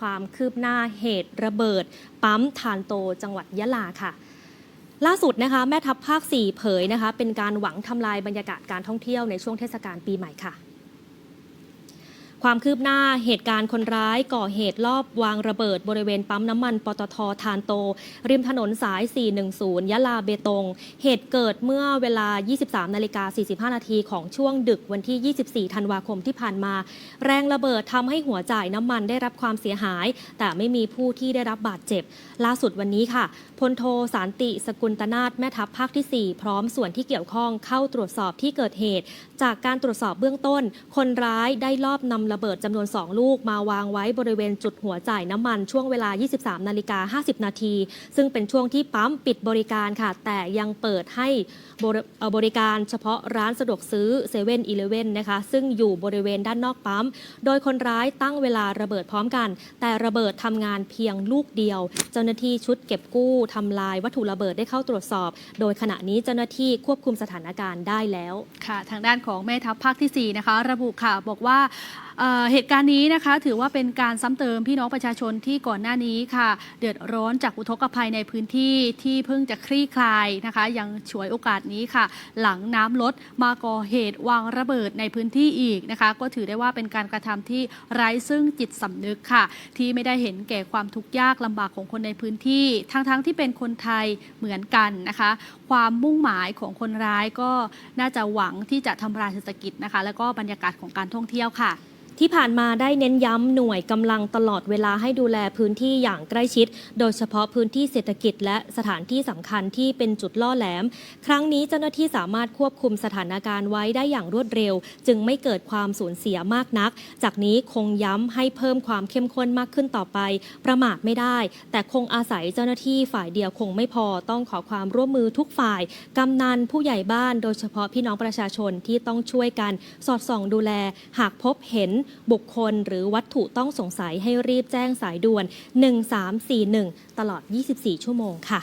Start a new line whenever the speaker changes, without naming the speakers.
ความคืบหน้าเหตุระเบิด ปั๊มทานโตจังหวัดยะลาค่ะ ล่าสุดนะคะแม่ทัพภาค 4 เผยนะคะ เป็นการหวังทำลายบรรยากาศการท่องเที่ยวในช่วงเทศกาลปีใหม่ค่ะ ความคืบหน้าเหตุการณ์คนร้ายก่อเหตุลอบวางระเบิดบริเวณปั๊มน้ำมันปตททานโต ริมถนนสาย 410 ยะลาเบตง เหตุเกิดเมื่อเวลา 23 นาฬิกา 45 นาทีของช่วงดึกวันที่ 24 ธันวาคมที่ผ่านมา แรงระเบิดทำให้หัวจ่ายน้ำมันได้รับความเสียหาย แต่ไม่มีผู้ที่ได้รับบาดเจ็บ ล่าสุดวันนี้ค่ะพลโทสารติสกุลตนาถแม่ทัพภาคที่ 4 พร้อมส่วนที่เกี่ยวข้องเข้าตรวจสอบที่เกิดเหตุ จากการตรวจสอบเบื้องต้น คนร้ายได้ลอบนำระเบิดจำนวน 2 ลูกมาวางไว้บริเวณจุดหัวจ่ายน้ำมันช่วงเวลา 23 นาฬิกา 50 นาที ซึ่งเป็นช่วงที่ปั๊มปิดบริการค่ะ แต่ยังเปิดให้บริเอ่อบริการเฉพาะร้านสะดวกซื้อ7 e เ e ่ e อนะคะ ซึ่งอยู่บริเวณด้านนอกปั๊ม โดยคนร้ายตั้งเวลาระเบิดพร้อมกัน แต่ระเบิดทำงานเพียงลูกเดียว เจ้าหน้าที่ชุดเก็บกู้ทำลายวัตถุระเบิดได้เข้าตรวจสอบ โดยขณะนี้เจ้าหน้าที่ควบคุมสถานการณ์ได้แล้ว
ค่ะ ทางด้านของแม่ทัพภาคที่ 4 นะคะ ระบุค่ะบอกว่า เหตุการณ์นี้นะคะถือว่าเป็นการซ้ำเติมพี่น้องประชาชนที่ก่อนหน้านี้ค่ะ เดือดร้อนจากอุทกภัยในพื้นที่ที่เพิ่งจะคลี่คลายนะคะ ยังฉวยโอกาสนี้ค่ะ หลังน้ำลดมาก่อเหตุวางระเบิดในพื้นที่อีกนะคะ ก็ถือได้ว่าเป็นการกระทำที่ไร้ซึ่งจิตสำนึกค่ะ ที่ไม่ได้เห็นแก่ความทุกข์ยากลำบากของคนในพื้นที่ ทั้งๆที่เป็นคนไทยเหมือนกันนะคะ ความมุ่งหมายของคนร้ายก็น่าจะหวังที่จะทำลายเศรษฐกิจนะคะ แล้วก็บรรยากาศของการท่องเที่ยวค่ะ
ที่ผ่านมาได้เน้นย้ำหน่วยกำลังตลอดเวลาให้ดูแลพื้นที่อย่างใกล้ชิด โดยเฉพาะพื้นที่เศรษฐกิจและสถานที่สำคัญที่เป็นจุดล่อแหลม ครั้งนี้เจ้าหน้าที่สามารถควบคุมสถานการณ์ไว้ได้อย่างรวดเร็ว จึงไม่เกิดความสูญเสียมากนัก จากนี้คงย้ำให้เพิ่มความเข้มข้นมากขึ้นต่อไป ประมาทไม่ได้ แต่คงอาศัยเจ้าหน้าที่ฝ่ายเดียวคงไม่พอต้องขอความร่วมมือทุกฝ่ายกำนันผู้ใหญ่บ้าน โดยเฉพาะพี่น้องประชาชนที่ต้องช่วยกัน สอดส่องดูแล หากพบเห็นบุคคล หรือวัตถุต้องสงสัยให้รีบแจ้งสายด่วน 1341 ตลอด 24 ชั่วโมงค่ะ